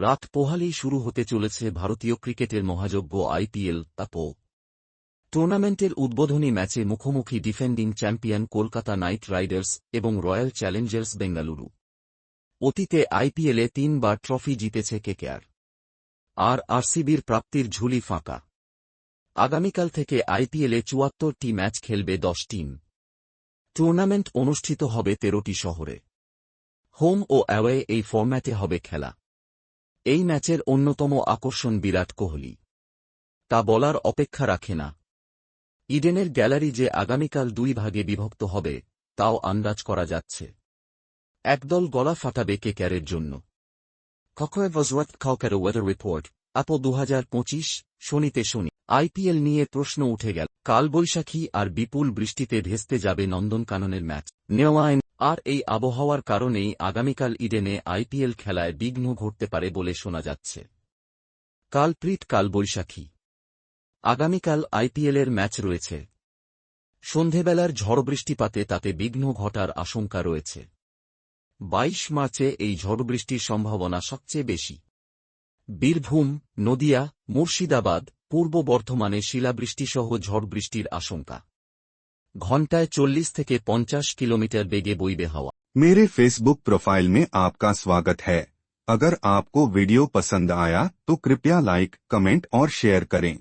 রাত পোহালেই শুরু হতে চলেছে ভারতীয় ক্রিকেটের মহাযজ্ঞ আইপিএল তাপো টুর্নামেন্টের উদ্বোধনী ম্যাচে মুখোমুখি defending champion Kolkata knight riders এবং রয়্যাল চ্যালেঞ্জার্স বেঙ্গালুরু। অতীতে আইপিএলে তিনবার ট্রফি জিতেছে কেকেআর। আর আরসিবির প্রাপ্তির ঝুলি ফাঁকা। আগামীকাল থেকে আইপিএলে চুয়াত্তরটি ম্যাচ খেলবে দশ টিম। টুর্নামেন্ট অনুষ্ঠিত হবে তেরোটি শহরে। হোম ও অ্যাওয়ে এই ফরম্যাটে হবে খেলা। এই ম্যাচের অন্যতম আকর্ষণ বিরাট কোহলি। তা বলার অপেক্ষা রাখে না। ইডেনের গ্যালারি যে আগামীকাল দুই ভাগে বিভক্ত হবে, তাও আন্দাজ করা যাচ্ছে। একদল গলা ফাটাবে কেক্যারের জন্য। ককয়ে বজওয়াত খাওকার ওয়েদার রিপোর্ট আপো দু হাজার পঁচিশ, শনিতে শনি। আইপিএল নিয়ে প্রশ্ন উঠে গেল। কালবৈশাখী আর বিপুল বৃষ্টিতে ভেস্তে যাবে নন্দনকাননের ম্যাচ। নেওয়াইন আর এই আবহাওয়ার কারণেই আগামীকাল ইডেনে আইপিএল খেলায় বিঘ্ন ঘটতে পারে বলে শোনা যাচ্ছে। কালপ্রিট কালবৈশাখী। আগামীকাল আইপিএলের ম্যাচ রয়েছে। সন্ধেবেলার ঝড় বৃষ্টিপাতে তাতে বিঘ্ন ঘটার আশঙ্কা রয়েছে। বাইশ মার্চে এই ঝড় বৃষ্টির সম্ভাবনা সবচেয়ে বেশি। বীরভূম, নদিয়া, মুর্শিদাবাদ, পূর্ব বর্ধমানে শিলাবৃষ্টিসহ ঝড় বৃষ্টির আশঙ্কা। ঘণ্টায় চল্লিশ থেকে পঞ্চাশ কিলোমিটার বেগে বইবে হাওয়া मेरे फेसबुक प्रोफाइल में आपका स्वागत है अगर आपको वीडियो पसंद आया तो कृपया लाइक कमेंट और शेयर करें